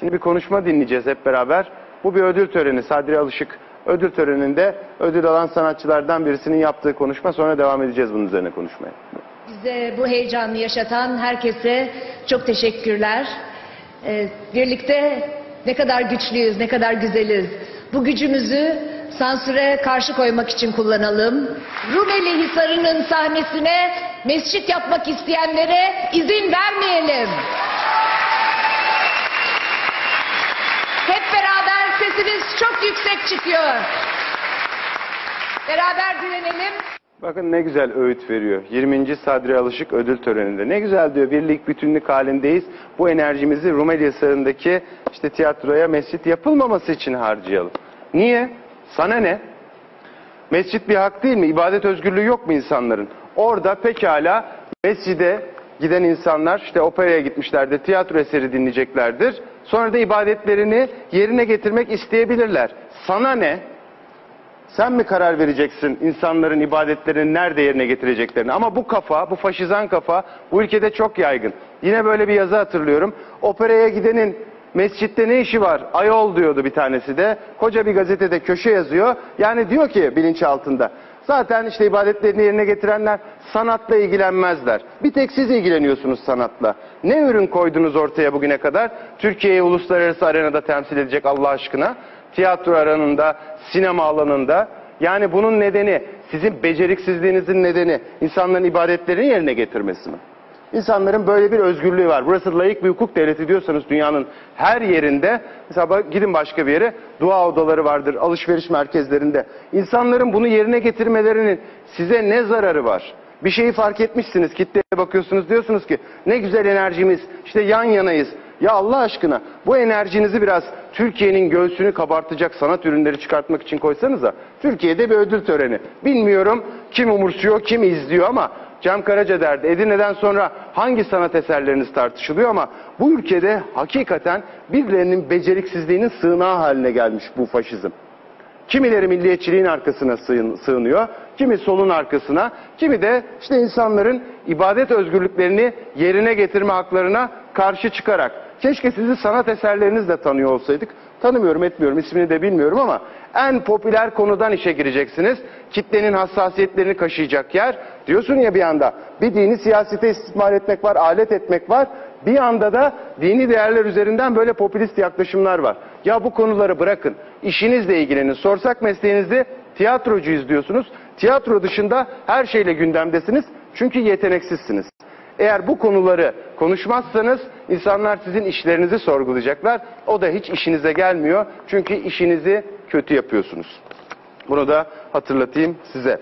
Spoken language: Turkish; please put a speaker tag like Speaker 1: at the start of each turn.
Speaker 1: Şimdi bir konuşma dinleyeceğiz hep beraber. Bu bir ödül töreni. Sadri Alışık ödül töreninde ödül alan sanatçılardan birisinin yaptığı konuşma. Sonra devam edeceğiz bunun üzerine konuşmaya.
Speaker 2: Bize bu heyecanı yaşatan herkese çok teşekkürler. Ee, birlikte ne kadar güçlüyüz, ne kadar güzeliz. Bu gücümüzü sansüre karşı koymak için kullanalım. Rumeli Hisarı'nın sahnesine mescit yapmak isteyenlere izin vermeyelim. Hep beraber sesimiz yüksek çıkıyor. Beraber direnelim.
Speaker 1: Bakın ne güzel öğüt veriyor. 20. Sadri Alışık ödül töreninde. Ne güzel diyor birlik bütünlük halindeyiz. Bu enerjimizi Rumeli Hisarı'ndaki işte tiyatroya mescit yapılmaması için harcayalım. Niye? Sana ne? Mescit bir hak değil mi? İbadet özgürlüğü yok mu insanların? Orada pekala mescide giden insanlar işte operaya gitmişlerdir, tiyatro eseri dinleyeceklerdir. Sonra da ibadetlerini yerine getirmek isteyebilirler. Sana ne? Sen mi karar vereceksin insanların ibadetlerini nerede yerine getireceklerini? Ama bu kafa, bu faşizan kafa bu ülkede çok yaygın. Yine böyle bir yazı hatırlıyorum. Operaya gidenin mescitte ne işi var? Ayol diyordu bir tanesi de. Koca bir gazetede köşe yazıyor. Yani diyor ki bilinç altında. Zaten işte ibadetlerini yerine getirenler sanatla ilgilenmezler. Bir tek siz ilgileniyorsunuz sanatla. Ne ürün koydunuz ortaya bugüne kadar? Türkiye'yi uluslararası arenada temsil edecek Allah aşkına. Tiyatro alanında, sinema alanında. Yani bunun nedeni, sizin beceriksizliğinizin nedeni insanların ibadetlerini yerine getirmesi mi? İnsanların böyle bir özgürlüğü var. Burası layık bir hukuk devleti diyorsanız dünyanın her yerinde, mesela gidin başka bir yere, dua odaları vardır, alışveriş merkezlerinde. İnsanların bunu yerine getirmelerinin size ne zararı var? Bir şeyi fark etmişsiniz, kitleye bakıyorsunuz diyorsunuz ki ne güzel enerjimiz, işte yan yanayız. Ya Allah aşkına bu enerjinizi biraz Türkiye'nin göğsünü kabartacak sanat ürünleri çıkartmak için koysanıza. Türkiye'de bir ödül töreni. Bilmiyorum kim umursuyor, kim izliyor ama Cem Karaca derdi. Edirne'den sonra hangi sanat eserleriniz tartışılıyor ama bu ülkede hakikaten birilerinin beceriksizliğinin sığınağı haline gelmiş bu faşizm. Kimileri milliyetçiliğin arkasına sığın- sığınıyor, kimi solun arkasına, kimi de işte insanların ibadet özgürlüklerini yerine getirme haklarına karşı çıkarak. Keşke sizi sanat eserlerinizle tanıyor olsaydık. Tanımıyorum etmiyorum ismini de bilmiyorum ama en popüler konudan işe gireceksiniz. Kitlenin hassasiyetlerini kaşıyacak yer. Diyorsun ya bir anda bir dini siyasete istismar etmek var, alet etmek var. Bir anda da dini değerler üzerinden böyle popülist yaklaşımlar var. Ya bu konuları bırakın. İşinizle ilgilenin. Sorsak mesleğinizi tiyatrocuyuz diyorsunuz. Tiyatro dışında her şeyle gündemdesiniz. Çünkü yeteneksizsiniz. Eğer bu konuları konuşmazsanız insanlar sizin işlerinizi sorgulayacaklar. O da hiç işinize gelmiyor. Çünkü işinizi kötü yapıyorsunuz. Bunu da hatırlatayım size.